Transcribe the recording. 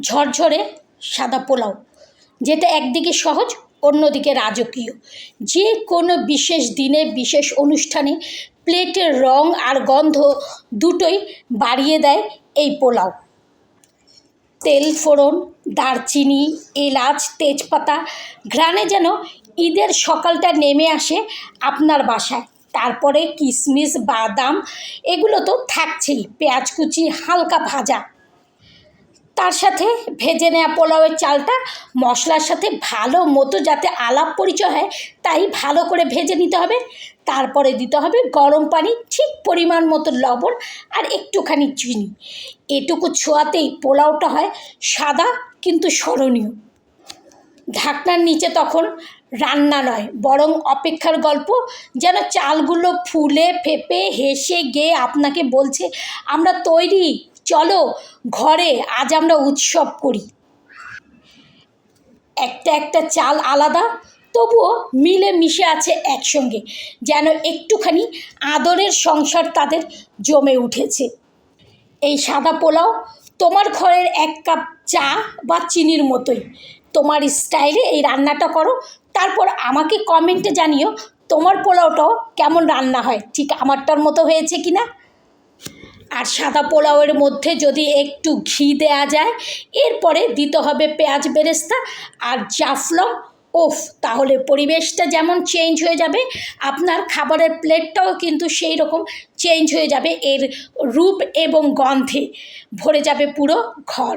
ঝরঝরে সাদা পোলাও, যেটা একদিকে সহজ, অন্যদিকে রাজকীয়। যে কোনো বিশেষ দিনে, বিশেষ অনুষ্ঠানে প্লেটের রং আর গন্ধ দুটোই বাড়িয়ে দেয় এই পোলাও। তেল ফোড়ন, দারচিনি, এলাচ, তেজপাতা, ঘ্রাণে যেন ঈদের সকালটা নেমে আসে আপনার বাসায়। তারপরে কিশমিশ বাদাম, এগুলো তো থাকছেই। পেঁয়াজ কুচি, হালকা ভাজা। তার সাথে ভেজে নেওয়া পোলাওয়ের চালটা, মশলার সাথে ভালো মতো যাতে আলাপ পরিচয় হয়, তাই ভালো করে ভেজে নিতে হবে। তারপরে দিতে হবে গরম পানি, ঠিক পরিমাণ মতো লবণ আর একটুখানি চিনি। এটুকু ছোঁয়াতেই পোলাওটা হয় সাদা কিন্তু স্মরণীয়। ঢাকনার নিচে তখন রান্না নয়, বরং অপেক্ষার গল্প, যেন চালগুলো ফুলে, ফেপে, হেসে, গেয়ে আপনাকে বলছে, আমরা তৈরি চলো ঘরে আজ আমরা উৎসব করি। একটা একটা চাল আলাদা, তবুও মিলে মিশে আছে একসঙ্গে, যেন একটুখানি আদরের সংসার তাদের জমে উঠেছে। এই সাদা পোলাও তোমার ঘরের এক কাপ চা বা চিনির মতোই। তোমার স্টাইলে এই রান্নাটা করো, তারপর আমাকে কমেন্টে জানিও তোমার পোলাওটাও কেমন রান্না হয়, ঠিক আমারটার মতো হয়েছে কি না আর সাদা পোলাওয়ের মধ্যে যদি একটু ঘি দেয়া যায়, এরপরে দিতে হবে পেঁয়াজ বেরেস্তা আর জাফলং। ওফ, তাহলে পরিবেশটা যেমন চেঞ্জ হয়ে যাবে, আপনার খাবারের প্লেটটাও কিন্তু সেই রকম চেঞ্জ হয়ে যাবে। এর রূপ এবং গন্ধে ভরে যাবে পুরো ঘর।